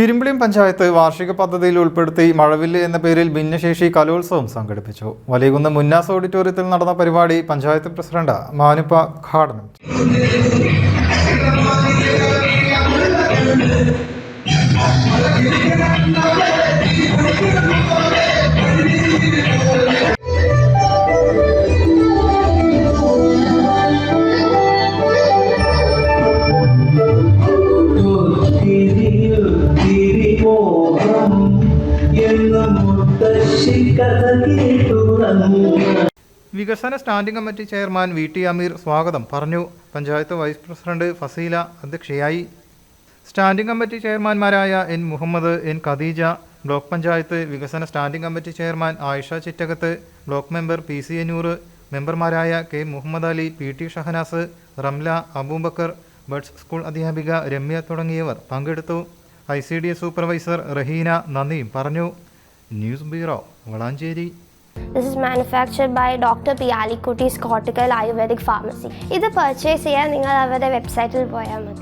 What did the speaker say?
ഇരുമ്പിളിയം പഞ്ചായത്ത് വാർഷിക പദ്ധതിയിൽ ഉൾപ്പെടുത്തി മഴവില്ല് എന്ന പേരിൽ ഭിന്നശേഷി കലോത്സവം സംഘടിപ്പിച്ചു വലിയകുന്ന് മുന്നാസ് ഓഡിറ്റോറിയത്തിൽ നടന്ന പരിപാടി പഞ്ചായത്ത് പ്രസിഡന്റ് മാനുപ്പ ഉദ്ഘാടനം ചെയ്തു. വികസന standing committee chairman V T Ameer സ്വാഗതം പറഞ്ഞു. പഞ്ചായത്ത് വൈസ് പ്രസിഡന്റ് ഫസീല അധ്യക്ഷയായി. Standing committee ചെയർമാൻമാരായ N Muhammad N Khadeeja block panchayat വികസന standing committee chairman Ayisha Chittakath block member P C Ennur മെമ്പർമാരായ K Muhammad Ali P T Shahanas Ramla Aboobacker buds school അധ്യാപിക രമ്യ തുടങ്ങിയവർ പങ്കെടുത്തു. I C D S supervisor Raheena നന്ദിയും പറഞ്ഞു. News bureau Valanchery This is manufactured by Dr. Piyali Kutti's Cortical Ayurvedic Pharmacy. ഇത് purchase ചെയ്യാൻ നിങ്ങൾ അവരുടെ വെബ്സൈറ്റിൽ പോയാൽ മതി